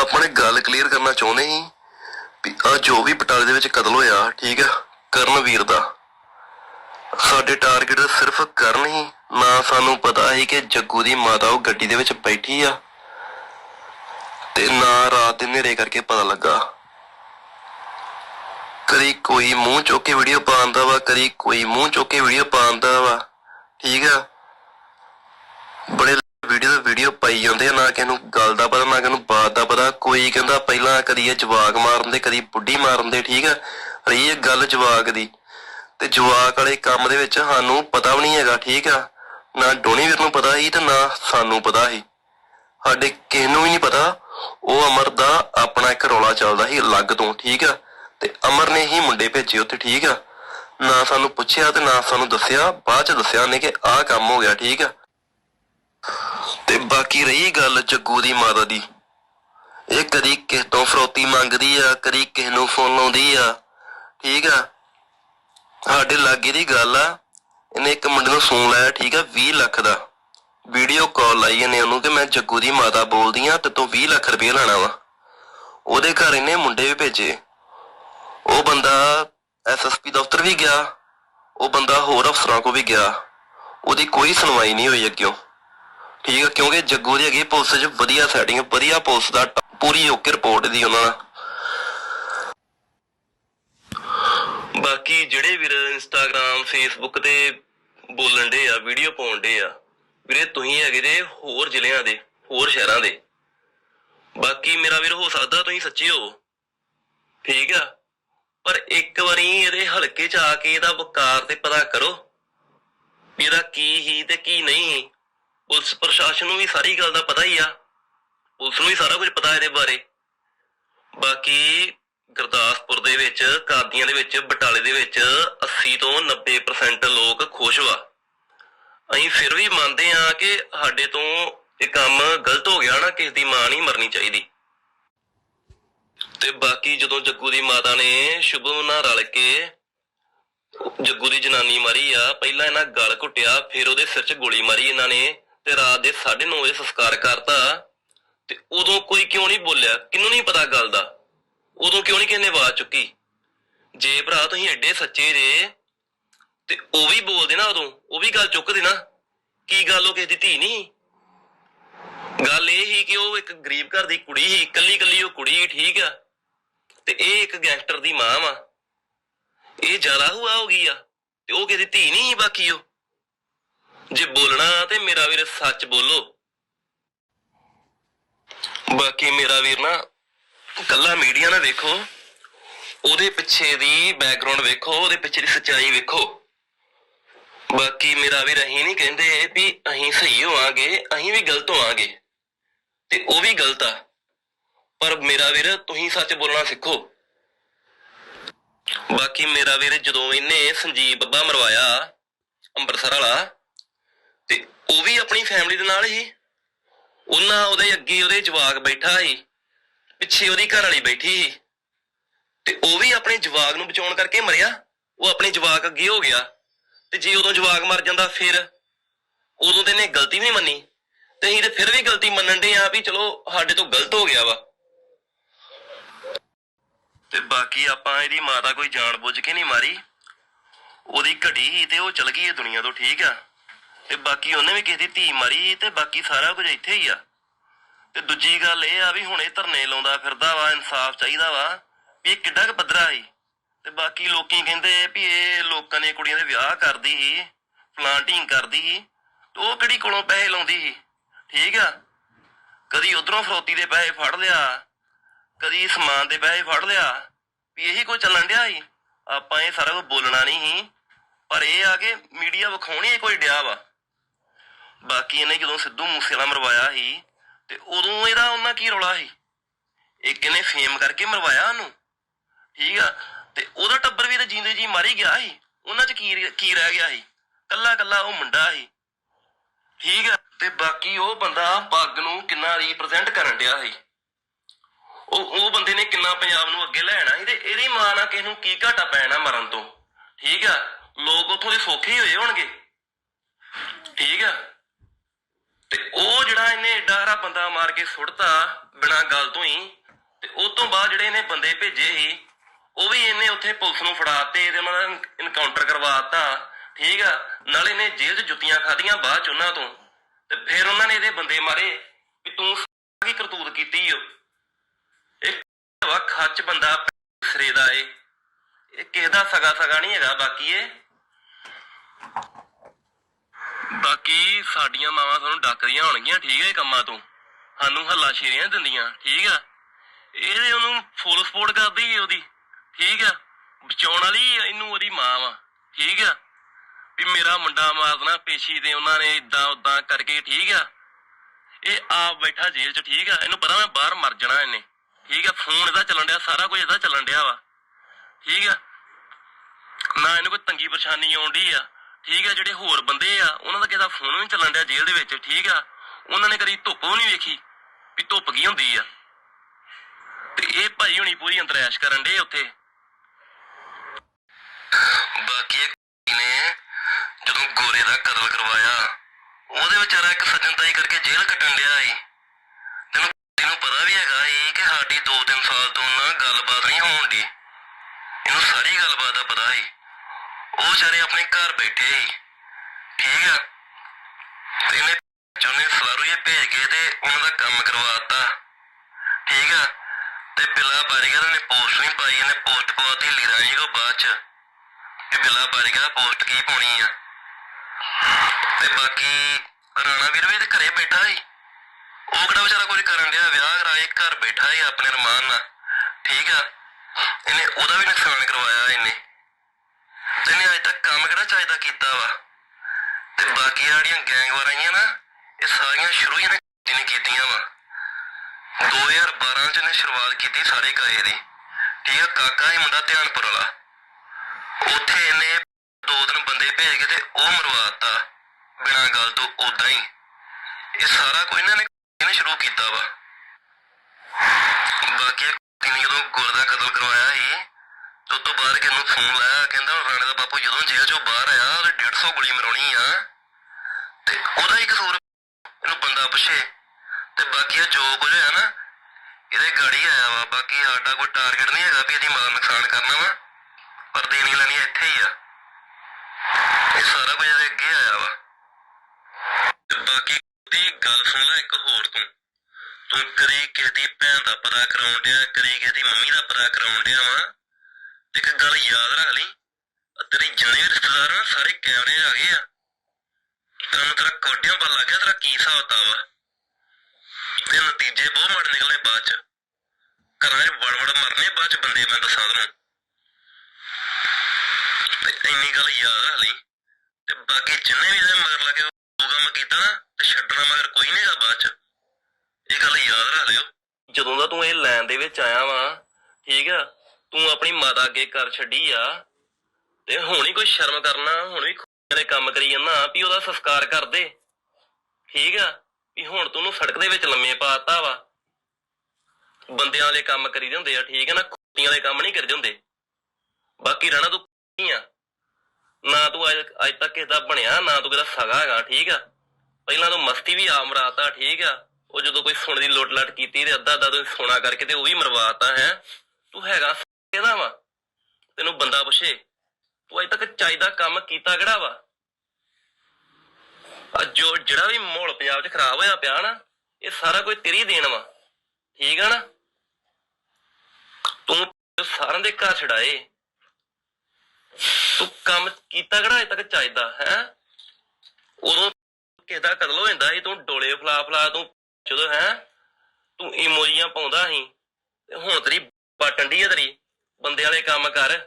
ਆਪਣੇ ਗੱਲ ਕਲੀਅਰ ਕਰਨਾ ਚਾਹੁੰਦੇ ਸੀ ਵੀ ਆ ਜੋ ਵੀ ਬਟਾਲੇ ਦੇ ਵਿੱਚ ਕਤਲ ਹੋਇਆ, ਠੀਕ ਆ, ਕਰਨਵੀਰ ਦਾ। ਸਾਡੇ ਟਾਰਗੇਟ ਸਿਰਫ ਕਰਨ ਹੀ। ਨਾ ਸਾਨੂੰ ਪਤਾ ਸੀ ਕਿ ਜੱਗੂ ਦੀ ਮਾਤਾ ਉਹ ਗੱਡੀ ਦੇ ਵਿੱਚ ਬੈਠੀ ਆ। ਤੇ ਨਾ ਰਾਤ ਦੇ ਹਨੇਰੇ ਕਰਕੇ ਪਤਾ ਲੱਗਾ। ਕਦੀ ਕੋਈ ਮੂੰਹ ਚੁੱਕ ਕੇ ਵੀਡੀਓ ਪਾਉਂਦਾ ਵਾ, ਕਦੀ ਕੋਈ ਮੂੰਹ ਚੁੱਕ ਕੇ ਵੀਡੀਓ ਪਾਉਂਦਾ ਵਾ। ਠੀਕ ਆ? ਬੜੇ ਵੀਡੀਓ ਦਾ ਵੀਡੀਓ ਪਾਈ ਜਾਂਦੇ ਆ, ਨਾ ਕਿਸੇ ਨੂੰ ਗੱਲ ਦਾ ਪਤਾ, ਨਾ ਕਿਸੇ ਨੂੰ ਬਾਤ ਦਾ ਪਤਾ। ਕੋਈ ਕਹਿੰਦਾ ਪਹਿਲਾਂ ਕਦੀ ਇਹ ਜਵਾਕ ਮਾਰਨ ਦੇ, ਕਦੀ ਬੁੱਢੀ ਮਾਰਨ ਦੇ, ਠੀਕ ਆ? ਰਹੀ ਇਹ ਗੱਲ ਜਵਾਕ ਦੀ। ਤੇ ਜਵਾਕ ਵਾਲੇ ਕੰਮ ਦੇ ਵਿੱਚ ਸਾਨੂੰ ਪਤਾ ਵੀ ਨਹੀਂ ਹੈਗਾ, ਠੀਕ ਆ? ਨਾ ਡੋਣੀ ਵੀਰ ਨੂੰ ਪਤਾ ਸੀ ਤੇ ਨਾ ਸਾਨੂੰ ਪਤਾ ਸੀ। ਸਾਡੇ ਕਿਸੇ ਨੂੰ ਵੀ ਨਹੀਂ ਪਤਾ, ਉਹ ਅਮਰ ਦਾ ਆਪਣਾ ਇੱਕ ਰੌਲਾ ਚੱਲਦਾ ਸੀ ਅਲੱਗ ਤੋਂ, ਠੀਕ ਆ? ਤੇ ਅਮਰ ਨੇ ਹੀ ਮੁੰਡੇ ਭੇਜੇ ਉੱਥੇ, ਠੀਕ ਆ? ਨਾ ਸਾਨੂੰ ਪੁੱਛਿਆ ਤੇ ਨਾ ਸਾਨੂੰ ਦੱਸਿਆ, ਬਾਅਦ ਚ ਦੱਸਿਆ ਉਹਨੇ ਕਿ ਆਹ ਕੰਮ ਹੋ ਗਿਆ, ਠੀਕ ਆ? ਬਾਕੀ ਰਹੀ ਗੱਲ ਜੱਗੂ ਦੀ ਮਾਤਾ ਦੀ। ਇਹ ਕਦੀ ਕਿਸ ਤੋਂ ਫਰੋਤੀ ਮੰਗਦੀ ਆ, ਕਦੀ ਕਿਸ ਨੂੰ ਫੋਨ ਲਾਉਂਦੀ ਆ। ਠੀਕ ਆ? ਸਾਡੇ ਲਾਗੇ ਦੀ ਗੱਲ ਆ, ਇਹਨੇ ਇੱਕ ਮੁੰਡੇ ਨੂੰ ਫੋਨ ਲਾਇਆ, ਠੀਕ ਆ 20 ਲੱਖ ਦਾ। ਵੀਡੀਓ ਕਾਲ ਲਾਈ ਇਹਨੇ ਉਹਨੂੰ ਕਿ ਮੈਂ ਜੱਗੂ ਦੀ ਮਾਤਾ ਬੋਲਦੀ ਆ ਤੇ ਤੂੰ 20 ਲੱਖ ਰੁਪਏ ਲੈਣਾ ਵਾ। ਉਹਦੇ ਘਰ ਇਹਨੇ ਮੁੰਡੇ ਵੀ ਭੇਜੇ। ਉਹ ਬੰਦਾ ਐਸਐਸਪੀ ਦਫ਼ਤਰ ਵੀ ਗਿਆ, ਉਹ ਬੰਦਾ ਹੋਰ ਅਫਸਰਾਂ ਕੋ ਵੀ ਗਿਆ। ਉਹਦੀ ਕੋਈ ਸੁਣਵਾਈ ਨਹੀਂ ਹੋਈ ਅੱਗਿਓਂ। ਠੀਕ ਆ, ਕਿਉਂਕਿ ਜੱਗੂ ਦੀ ਹੈਗੀ ਪੁਲਿਸ 'ਚ ਵਧੀਆ ਸੈਟਿੰਗ ਵਧੀਆ ਪੁਲਿਸ ਦਾ ਪੂਰੀ ਓਕੇ ਰਿਪੋਰਟ ਦੀ ਉਹਨਾਂ ਦਾ। ਬਾਕੀ ਜਿਹੜੇ ਵੀਰ ਇੰਸਟਾਗ੍ਰam ਫੇਸਬੁੱਕ ਤੇ ਬੋਲਣ ਦੇ ਆ ਵੀਡੀਓ ਪਾਉਣ ਦੇ ਆ, ਵੀਰੇ ਤੁਸੀਂ ਹੈਗੇ ਜੇ ਹੋਰ ਜ਼ਿਲ੍ਹਿਆਂ ਦੇ, ਹੋਰ ਸ਼ਹਿਰਾਂ ਦੇ। ਬਾਕੀ ਮੇਰਾ ਵੀਰ ਹੋ ਸਕਦਾ ਤੁਸੀਂ ਸੱਚੇ ਹੋ ਠੀਕ ਆ, ਪਰ ਇੱਕ ਵਾਰੀ ਇਹਦੇ ਹਲਕੇ 'ਚ ਆ ਕੇ ਇਹਦਾ ਵਕਾਰ ਤੇ ਪਤਾ ਕਰੋ, ਵੀ ਇਹਦਾ ਕੀ ਹੀ ਤੇ ਕੀ ਨਹੀਂ। ਪੁਲਿਸ ਪ੍ਰਸ਼ਾਸਨ ਨੂੰ ਵੀ ਸਾਰੀ ਗੱਲ ਦਾ ਪਤਾ ਹੀ ਆ। ਪੁਲਿਸ ਨੂੰ ਵੀ ਸਾਰਾ ਕੁਝ ਪਤਾ ਇਹਦੇ ਬਾਰੇ। ਬਾਕੀ ਗੁਰਦਾਸਪੁਰ ਦੇ ਵਿੱਚ, ਕਾਦੀਆਂ ਦੇ ਵਿੱਚ, ਬਟਾਲੇ ਦੇ ਵਿੱਚ 80 ਤੋਂ 90% ਲੋਕ ਖੁਸ਼ ਵਾ। ਅਸੀਂ ਫਿਰ ਵੀ ਮੰਨਦੇ ਆ ਕਿ ਸਾਡੇ ਤੋਂ ਇਹ ਕੰਮ ਗਲਤ ਹੋ ਗਿਆ ਨਾ, ਕਿਸੇ ਦੀ ਮਾਂ ਨਹੀਂ ਮਰਨੀ ਚਾਹੀਦੀ। ਤੇ ਬਾਕੀ ਜਦੋਂ ਜੱਗੂ ਦੀ ਮਾਤਾ ਨੇ ਸ਼ੁਭਮ ਨਾਲ ਰਲ ਕੇ ਜੱਗੂ ਦੀ ਜਨਾਨੀ ਮਾਰੀ ਆ, ਪਹਿਲਾਂ ਇਹਨਾਂ ਗਲ ਘੁੱਟਿਆ, ਫਿਰ ਉਹਦੇ ਸਿਰ 'ਚ ਗੋਲੀ ਮਾਰੀ ਇਹਨਾਂ ਨੇ। ਤੇ ਰਾਤ ਦੇ 9:30 ਵਜੇ ਸੰਸਕਾਰ ਕਰਤਾ ਤੇ ਉਦੋਂ ਕੋਈ ਕਿਉਂ ਨਹੀਂ ਬੋਲਿਆ? ਕਿਹਨੂੰ ਨਹੀਂ ਪਤਾ ਗੱਲ ਦਾ? ਉਦੋਂ ਕਿਉਂ ਨਹੀਂ ਕਿਸੇ ਨੇ ਆਵਾਜ਼ ਚੁੱਕੀ? ਜੇ ਭਰਾ ਤੁਸੀਂ ਐਡੇ ਸੱਚੇ ਜੇ, ਤੇ ਉਹ ਵੀ ਬੋਲਦੇ ਨਾ ਉਦੋਂ, ਉਹ ਵੀ ਗੱਲ ਚੁੱਕਦੇ ਨਾ। ਕੀ ਗੱਲ ਉਹ ਕਿਸੇ ਦੀ ਧੀ ਨਹੀਂ? ਗੱਲ ਇਹ ਹੀ ਕਿ ਉਹ ਇੱਕ ਗਰੀਬ ਘਰ ਦੀ ਕੁੜੀ ਸੀ ਇਕੱਲੀ ਕੱਲੀ ਉਹ ਕੁੜੀ ਠੀਕ ਆ। ਤੇ ਇਹ ਇੱਕ ਗੈਂਗਸਟਰ ਦੀ ਮਾਂ ਵਾ। ਇਹ ਜ਼ਿਆਦਾ ਹੁਆ ਹੋ ਗਈ ਆ, ਤੇ ਉਹ ਕਿਸੇ ਦੀ ਧੀ ਨਹੀਂ ਬਾਕੀ ਉਹ। ਜੇ ਬੋਲਣਾ ਤੇ ਮੇਰਾ ਵੀਰ ਸੱਚ ਬੋਲੋ। ਬਾਕੀ ਮੇਰਾ ਵੀਰ ਨਾ ਕੱਲਾ ਮੀਡੀਆ ਨਾ ਵੇਖੋ। ਉਹਦੇ ਪਿੱਛੇ ਦੀ ਬੈਕਗ੍ਰਾਉਂਡ ਵੇਖੋ, ਉਹਦੇ ਪਿੱਛੇ ਦੀ ਸੱਚਾਈ ਵੇਖੋ। ਬਾਕੀ ਮੇਰਾ ਵੀਰ ਅਸੀਂ ਨਹੀਂ ਕਹਿੰਦੇ ਵੀ ਅਸੀਂ ਸਹੀ ਹੋਵਾਂਗੇ, ਅਸੀਂ ਵੀ ਗਲਤ ਹੋਵਾਂਗੇ। ਤੇ ਉਹ ਵੀ ਗਲਤ ਆ। ਪਰ ਮੇਰਾ ਵੀਰ ਤੁਸੀਂ ਸੱਚ ਬੋਲਣਾ ਸਿੱਖੋ। ਬਾਕੀ ਮੇਰਾ ਵੀਰ ਜਦੋਂ ਇਹਨੇ ਸੰਜੀਵ ਬੱਬਾ ਮਰਵਾਇਆ ਅੰਮ੍ਰਿਤਸਰ ਵਾਲਾ ਉਹ ਵੀ ਆਪਣੀ ਫੈਮਿਲੀ ਦੇ ਨਾਲ ਹੀ। ਉਹਨਾਂ ਉਹਦੇ ਅੱਗੇ ਉਹਦੇ ਜਵਾਕ ਬੈਠਾ ਸੀ। ਪਿੱਛੇ ਉਹਦੀ ਘਰ ਵਾਲੀ ਬੈਠੀ ਸੀ। ਤੇ ਉਹ ਵੀ ਆਪਣੇ ਜਵਾਕ ਨੂੰ ਬਚਾਉਣ ਕਰਕੇ ਮਰਿਆ। ਉਹ ਆਪਣੇ ਜਵਾਕ ਅੱਗੇ ਹੋ ਗਿਆ। ਤੇ ਜੇ ਉਦੋਂ ਜਵਾਕ ਮਰ ਜਾਂਦਾ ਫਿਰ ਉਦੋਂ ਤੇ ਇਹਨੇ ਗਲਤੀ ਨਹੀਂ ਮੰਨੀ। ਤੇ ਅਸੀਂ ਤੇ ਫਿਰ ਵੀ ਗਲਤੀ ਮੰਨਣ ਦੇ ਆ ਵੀ ਚਲੋ ਸਾਡੇ ਤੋਂ ਗਲਤ ਹੋ ਗਿਆ ਵਾ। ਤੇ ਬਾਕੀ ਆਪਾਂ ਇਹਦੀ ਮਾਤਾ ਕੋਈ ਜਾਣ ਬੁੱਝ ਕੇ ਨਹੀਂ ਮਾਰੀ। ਉਹਦੀ ਘੜੀ ਸੀ ਤੇ ਉਹ ਚਲ ਗਈ ਹੈ ਦੁਨੀਆ ਤੋਂ, ਠੀਕ ਆ। ਤੇ ਬਾਕੀ ਉਹਨੇ ਵੀ ਕਿਸੇ ਦੀ ਧੀ ਮਾਰੀ ਤੇ ਬਾਕੀ ਸਾਰਾ ਕੁਝ ਇੱਥੇ ਹੀ ਆ। ਤੇ ਦੂਜੀ ਗੱਲ ਇਹ ਆ ਵੀ ਹੁਣ ਇਹ ਧਰਨੇ ਲਾਉਂਦਾ ਫਿਰਦਾ ਵਾ, ਇਨਸਾਫ ਚਾਹੀਦਾ ਵਾ, ਵੀ ਇਹ ਕਿੱਡਾ ਕੁ ਪੱਧਰਾ ਸੀ। ਤੇ ਬਾਕੀ ਲੋਕੀ ਕਹਿੰਦੇ ਵੀ ਇਹ ਲੋਕਾਂ ਨੇ ਕੁੜੀਆਂ ਦੇ ਵਿਆਹ ਕਰਦੀ ਸੀ ਪਲਾਂਟਿੰਗ ਕਰਦੀ ਸੀ, ਤੇ ਉਹ ਕਿਹੜੀ ਕੋਲੋਂ ਪੈਸੇ ਲਾਉਂਦੀ ਸੀ? ਠੀਕ ਆ? ਕਦੀ ਉਧਰੋਂ ਫਰੋਤੀ ਦੇ ਪੈਸੇ ਫੜ ਲਿਆ, ਕਦੀ ਸਮਾਨ ਦੇ ਪੈਸੇ ਫੜ ਲਿਆ, ਵੀ ਇਹੀ ਕੋਈ ਚੱਲਣ ਡਿਆ ਸੀ। ਆਪਾਂ ਇਹ ਸਾਰਾ ਕੁਝ ਬੋਲਣਾ ਨਹੀਂ ਸੀ, ਪਰ ਇਹ ਆ ਕੇ ਮੀਡੀਆ ਵਿਖਾਉਣੀ ਕੋਈ ਡਿਆ ਵਾ। ਬਾਕੀ ਇਹਨੇ ਜਦੋਂ ਸਿੱਧੂ ਮੂਸੇਵਾਲਾ ਮਰਵਾਇਆ ਸੀ, ਤੇ ਉਦੋਂ ਇਹਦਾ ਉਹਨਾਂ ਕੀ ਰੌਲਾ ਸੀ? ਇੱਕ ਇਹਨੇ ਫੇਮ ਕਰਕੇ ਮਰਵਾਇਆ ਉਹਨੂੰ। ਠੀਕ ਆ? ਤੇ ਉਹਦਾ ਟੱਬਰ ਵੀ ਤਾਂ ਜਿੰਦੇ ਜੀ ਮਾਰੀ ਗਿਆ ਸੀ। ਉਹਨਾਂ 'ਚ ਕੀ ਕੀ ਰਹਿ ਗਿਆ ਸੀ? ਕੱਲਾ ਕੱਲਾ ਉਹ ਮੁੰਡਾ ਸੀ। ਠੀਕ ਆ? ਤੇ ਬਾਕੀ ਉਹ ਬੰਦਾ ਪੱਗ ਨੂੰ ਕਿੰਨਾ ਰਿਪਰੈਜ਼ੈਂਟ ਕਰਨ ਡਿਆ ਸੀ। ਉਹ ਉਹ ਬੰਦੇ ਨੇ ਕਿੰਨਾ ਪੰਜਾਬ ਨੂੰ ਅੱਗੇ ਲੈਣਾ ਸੀ ਤੇ ਇਹਦੀ ਮਾਂ ਨਾਲ ਕਿਸ ਨੂੰ ਕੀ ਘਾਟਾ ਪੈਣਾ ਮਰਨ ਤੋਂ। ਠੀਕ ਆ? ਲੋਕ ਉੱਥੋਂ ਦੇ ਸੋਖੇ ਹੋਏ ਹੋਣਗੇ। ਠੀਕ ਆ? ਉਹ ਜਿਹੜਾ ਇਹਨੇ ਏਡਾ ਹਰਾ ਬੰਦਾ ਮਾਰ ਕੇ ਸੁੱਟਤਾ ਬਿਨਾਂ ਗੱਲ ਤੋਂ ਹੀ, ਤੇ ਉਸ ਤੋਂ ਬਾਅਦ ਜਿਹੜੇ ਇਹਨੇ ਬੰਦੇ ਭੇਜੇ ਸੀ, ਉਹ ਵੀ ਇਹਨੇ ਉੱਥੇ ਪੁਲਿਸ ਨੂੰ ਫੜਾਤੇ ਇਹਦੇ ਨਾਲ ਇਨਕਾਊਂਟਰ ਕਰਵਾਤਾ ਠੀਕ ਆ? ਨਾਲੇ ਇਹਨੇ ਜੇਲ੍ਹ 'ਚ ਜੁੱਤੀਆਂ ਖਾਧੀਆਂ ਬਾਅਦ ਚ ਉਹਨਾਂ ਤੋਂ। ਤੇ ਫਿਰ ਉਹਨਾਂ ਨੇ ਇਹਦੇ ਬੰਦੇ ਮਾਰੇ ਵੀ ਤੂੰ ਕੀ ਕਰਤੂਤ ਕੀਤੀ ਓ? ਇਹ ਵਾ ਖੱਚ ਬੰਦਾ ਸਰੇ ਦਾ ਏ। ਇਹ ਕਿਸੇ ਦਾ ਸਗਾ ਸਗਾ ਨਹੀਂ ਹੈਗਾ, ਬਾਕੀ ਇਹ। ਬਾਕੀ ਸਾਡੀਆਂ ਮਾਵਾਂ ਤੁਹਾਨੂੰ ਡੱਕਦੀਆਂ ਹੋਣਗੀਆਂ, ਠੀਕ ਹੈ ਇਹ ਕੰਮਾਂ ਤੋਂ। ਸਾਨੂੰ ਹੱਲਾ ਸ਼ੇਰੀਆਂ ਦਿੰਦੀਆਂ, ਠੀਕ ਆ ਇਹਦੇ ਉਹਨੂੰ ਫੁੱਲ ਸਪੋਰਟ ਕਰਦੀ ਏ ਉਹਦੀ, ਠੀਕ ਆ ਬਚਾਉਣ ਵਾਲੀ ਇਹਨੂੰ ਉਹਦੀ ਮਾਂ ਵਾ, ਠੀਕ ਆ ਵੀ ਮੇਰਾ ਮੁੰਡਾ ਮਾਰਨਾ ਪੇਸ਼ੀ ਤੇ ਉਹਨਾਂ ਨੇ ਇਦਾਂ ਉਦਾਂ ਕਰਕੇ, ਠੀਕ ਆ ਇਹ ਆਪ ਬੈਠਾ ਜੇਲ੍ਹ 'ਚ, ਠੀਕ ਆ ਇਹਨੂੰ ਪਤਾ ਮੈਂ ਬਾਹਰ ਮਰ ਜਾਣਾ ਇਹਨੇ, ਠੀਕ ਆ ਫੋਨ ਇਹਦਾ ਚੱਲਣ ਡਿਆ, ਸਾਰਾ ਕੁਝ ਇਹਦਾ ਚੱਲਣ ਡਿਆ ਵਾ, ਠੀਕ ਆ ਨਾ ਇਹਨੂੰ ਕੋਈ ਤੰਗੀ ਪਰੇਸ਼ਾਨੀ ਆਉਂਦੀ ਆ। ਠੀਕ ਆ, ਜਿਹੜੇ ਹੋਰ ਬੰਦੇ ਆ, ਉਹਨਾਂ ਦਾ ਕਿਸੇ ਫੋਨ ਵੀ ਚੱਲਣ ਡਿਆ ਜੇਲ੍ਹ ਦੇ ਵਿੱਚ, ਠੀਕ ਆ? ਉਹਨਾਂ ਨੇ ਕਦੀ ਧੁੱਪ ਵੀ ਨਹੀਂ ਵੇਖੀ ਵੀ ਧੁੱਪ ਕੀ ਹੁੰਦੀ ਆ। ਤੇ ਇਹ ਭਾਈ ਹੁਣੀ ਪੂਰੀ ਅੰਤਰੈਸ਼ ਕਰਨ ਡੇ ਉੱਥੇ। ਬਾਕੀ ਨੇ ਜਦੋਂ ਗੋਰੇ ਦਾ ਕਤਲ ਕਰਵਾਇਆ, ਉਹਦੇ ਵਿਚਾਰਾ ਇੱਕ ਸੱਜਣਤਾਈ ਕਰਕੇ ਜੇਲ੍ਹ ਕੱਟਣ ਡਿਆ ਸੀ। ਤੈਨੂੰ ਤੈਨੂੰ ਪਤਾ ਵੀ ਹੈਗਾ ਸੀ ਕਿ ਸਾਡੀ 2-3 ਸਾਲ ਤੋਂ ਨਾ ਗੱਲਬਾਤ ਨਹੀਂ ਹੋਣ ਦੀ ਇਹਨੂੰ ਸਾਰੀ ਗੱਲਬਾਤ ਦਾ ਪਤਾ ਸੀ। ਉਹ ਵਿਚਾਰੇ ਆਪਣੇ ਘਰ ਬੈਠੇ ਸੀ। ਠੀਕ ਆ। ਤੇ ਇਹਨੇ ਚੋਨੇ ਸਲਾਰੂਏ ਭੇਜ ਕੇ ਤੇ ਉਹਨਾਂ ਦਾ ਕੰਮ ਕਰਵਾਤਾ। ਠੀਕ ਆ। ਤੇ ਬਿੱਲਾ ਬਾਰੀਗਾ ਨੇ ਪੋਸਟ ਨਹੀਂ ਪਾਈ, ਇਹਨੇ ਪੋਸਟ ਪਵਾਤੀ ਲੀਰਾ ਜੀ ਕੋ ਬਾਅਦ ਚ। ਕਿ ਬਿੱਲਾ ਬਾਰੀਗਾ ਪੋਸਟ ਕੀ ਪਾਉਣੀ ਆ। ਤੇ ਬਾਕੀ ਰਾਣਾ ਵੀਰ ਵੀ ਤੇ ਘਰੇ ਬੈਠਾ ਸੀ। ਉਹ ਕਿਹੜਾ ਵਿਚਾਰਾ ਕੁਝ ਕਰਨ ਡਿਆ, ਵਿਆਹ ਕਰਾਏ ਘਰ ਬੈਠਾ ਸੀ ਆਪਣੇ ਰਮਾਨ ਨਾਲ। ਠੀਕ ਆ। ਇਹਨੇ ਉਹਦਾ ਵੀ ਨੁਕਸਾਨ ਕਰਵਾਇਆ ਇਹਨੇ। ਤੇ ਇਹਨੇ ਅਜੇ ਤੱਕ ਕੰਮ ਕਿਹੜਾ ਚਾਹੀਦਾ ਕੀਤਾ ਵਾ? ਤੇ ਬਾਕੀ ਆਹ ਜਿਹੜੀਆਂ ਗੈਂਗਵਾਰ ਆਈਆਂ ਨਾ ਇਹ ਸਾਰੀਆਂ ਸ਼ੁਰੂ ਹੀ ਇਹਨੇ ਨੇ ਕੀਤੀਆਂ ਵਾ। 2012 ਚ ਇਹਨੇ ਸ਼ੁਰੂਆਤ ਕੀਤੀ ਸਾਰੇ ਕਾਏ ਦੀ। ਠੀਕ ਆ ਕਾਕਾ ਹੀ ਮੁੰਡਾ ਧਿਆਨਪੁਰ ਵਾਲਾ। ਉੱਥੇ ਇਹਨੇ ਦੋ ਦਿਨ ਬੰਦੇ ਭੇਜ ਕੇ ਤੇ ਉਹ ਮਰਵਾਤਾ ਬਿਨਾਂ ਗੱਲ ਤੋਂ ਉਦਾਂ ਹੀ। ਇਹ ਸਾਰਾ ਕੁਝ ਇਹਨਾਂ ਨੇ ਇਹਨੇ ਸ਼ੁਰੂ ਕੀਤਾ ਵਾ। ਬਾਕੀ ਕਿੰਨੀ ਜਦੋਂ ਗੁਰ ਦਾ ਕਤਲ ਕਰਵਾਇਆ ਤੋਂ ਬਾਅਦ ਕਿਹਨੂੰ ਫੋਨ ਲਾਇਆ? ਕਹਿੰਦਾ ਹੁਣ ਰਾਣੇ ਦਾ ਬਾਪੂ ਜਦੋਂ ਜੇਲ੍ਹ ਚੋਂ ਬਾਹਰ ਆਇਆ, ਉਹਦੇ 150 ਗੋਲੀ ਮਰਾਉਣੀ ਆ। ਤੇ ਉਹਦਾ ਹੀ ਕਸੂਰ ਇਹਨੂੰ ਬੰਦਾ ਪੁੱਛੇ, ਤੇ ਬਾਕੀ ਜੋ ਕੁਝ ਹੋਇਆ ਨਾ, ਇਹਦੇ ਗਾੜੀ ਆਇਆ ਵਾ। ਬਾਕੀ ਸਾਡਾ ਕੋਈ ਟਾਰਗੇਟ ਨਹੀਂ ਹੈਗਾ ਵੀ ਇਹਦੀ ਮਾਂ ਨੁਕਸਾਨ ਕਰਨਾ ਵਾ, ਪਰ ਦੇਣੀ ਲੈਣੀ ਇੱਥੇ ਹੀ ਆ। ਇਹ ਸਾਰਾ ਕੁਝ ਇਹਦੇ ਅੱਗੇ ਆਇਆ ਵਾ। ਤੇ ਬਾਕੀ ਦੀ ਗੱਲ ਸੁਣ ਲੈ ਇੱਕ ਹੋਰ ਤੂੰ। ਤੂੰ ਕਰੀ ਕਿਸੇ ਦੀ ਭੈਣ ਦਾ ਪਤਾ ਕਰਾਉਣ ਡਿਆ, ਕਰੀ ਕਿਸੇ ਦੀ ਮੰਮੀ ਦਾ ਪਤਾ ਕਰਾਉਣ ਡਿਆ ਵਾ। ਇੱਕ ਗੱਲ ਯਾਦ ਰੱਖ ਲਈ। ਤੇਰੇ ਜਿੰਨੇ ਵੀ ਰਿਸ਼ਤੇਦਾਰ ਆ, ਸਾਰੇ ਕੈਮਰੇ 'ਚ ਆ ਗਏ ਆ। ਤੈਨੂੰ ਤੇਰਾ ਕੋਟਿਆਂ ਪਰ ਲੱਗ ਗਿਆ ਤੇਰਾ ਕੀ ਹਿਸਾਬ ਤਾ ਵਾ ਤੇ ਨਤੀਜੇ ਬਹੁਤ ਮਾੜੇ ਨਿਕਲੇ ਬਾਅਦ ਚ। ਘਰਾਂ 'ਚ ਵੜ ਮਰਨੇ ਬਾਅਦ ਚ ਬੰਦੇ ਮੈਂ ਦੱਸਾਂ ਤੈਨੂੰ। ਤੇ ਇੰਨੀ ਗੱਲ ਯਾਦ ਰੱਖ ਲਈ। ਤੇ ਬਾਕੀ ਜਿੰਨੇ ਵੀ ਇਹਦੇ ਮਗਰ ਲੱਗੇ ਉਹ ਕੰਮ ਕੀਤਾ ਨਾ, ਤੇ ਛੱਡਣਾ ਮਗਰ ਕੋਈ ਨਹੀਂਗਾ ਬਾਅਦ ਚ। ਇਹ ਗੱਲ ਯਾਦ ਰੱਖ ਲਿਓ। ਜਦੋਂ ਦਾ ਤੂੰ ਇਹ ਲੈਣ ਦੇ ਵਿੱਚ ਆਇਆ ਵਾ, ਠੀਕ ਆ ਤੂੰ ਆਪਣੀ ਮਾਤਾ ਅੱਗੇ ਕਰ ਛੱਡੀ ਆ ਤੇ ਹੁਣ ਹੀ ਕੋਈ ਸ਼ਰਮ ਕਰਨਾ, ਹੁਣ ਵੀ ਖੁੱਲੇ ਦੇ ਕੰਮ ਕਰੀ ਜਾਂਦਾ ਵੀ ਉਹਦਾ ਸੰਸਕਾਰ ਕਰ ਦੇ। ਠੀਕ ਆ? ਵੀ ਹੁਣ ਤੂੰ ਉਹਨੂੰ ਸੜਕ ਦੇ ਵਿੱਚ ਲੰਮੇ ਪਾਤਾ ਵਾ। ਬੰਦਿਆਂ ਵਾਲੇ ਕੰਮ ਕਰੀਦੇ ਹੁੰਦੇ ਆ, ਠੀਕ ਆ ਨਾ? ਕੁੱਤੀਆਂ ਵਾਲੇ ਕੰਮ ਨਹੀਂ ਕਰਦੇ ਹੁੰਦੇ। ਬਾਕੀ ਰਹਿਣਾ ਤੂੰ ਕੀ ਆ। ਨਾ ਤੂੰ ਅੱਜ ਅੱਜ ਤੱਕ ਕਿਸੇ ਦਾ ਬਣਿਆ, ਨਾ ਤੂੰ ਕਿਹਦਾ ਸਗਾ ਹੈਗਾ, ਠੀਕ ਆ? ਪਹਿਲਾਂ ਤੂੰ ਮਸਤੀ ਵੀ ਆ ਮਰਾਤਾ ਠੀਕ ਆ? ਉਹ ਜਦੋਂ ਕੋਈ ਸੁਣ ਦੀ ਲੋਟ ਲੱਟ ਕੀਤੀ ਤੇ ਅੱਧਾ ਅੱਧਾ ਤੂੰ ਸੋਨਾ ਕਰਕੇ ਤੇ ਉਹ ਵੀ ਮਰਵਾਤਾ, ਹੈ? ਤੂੰ ਹੈਗਾ ਕਿਹਦਾ ਵਾ? ਤੈਨੂੰ ਬੰਦਾ ਪੁੱਛੇ। ਤੂੰ ਅਜੇ ਤੱਕ ਚਾਹੀਦਾ ਕੰਮ ਕੀਤਾ ਕਿਹੜਾ ਵਾ? ਜੋ ਜਿਹੜਾ ਵੀ ਮਾਹੌਲ ਪੰਜਾਬ 'ਚ ਖਰਾਬ ਹੋਇਆ ਪਿਆ ਨਾ, ਇਹ ਸਾਰਾ ਕੋਈ ਤੇਰੀ ਦੇਣ ਵਾ। ਠੀਕ ਆ ਨਾ? ਤੂੰ ਸਾਰਿਆਂ ਦੇ ਘਰ ਛਡਾਏ, ਤੂੰ ਕੰਮ ਕੀਤਾ ਕਿਹੜਾ ਅਜੇ ਤੱਕ ਚਾਹੀਦਾ ਹੈ? ਉਦੋਂ ਕਿਸੇ ਦਾ ਕਤਲ ਹੋ ਜਾਂਦਾ ਸੀ, ਤੂੰ ਡੋਲੇ ਫਲਾ ਫਲਾ ਤੂੰ ਜਦੋਂ, ਹੈ? ਤੂੰ ਇਮੋਜੀਆਂ ਪਾਉਂਦਾ ਸੀ ਹੁਣ ਤੇਰੀ ਬਟਨ ਦੀ ਆ ਤੇਰੀ। ਬੰਦੇ ਵਾਲੇ ਕੰਮ ਕਰ।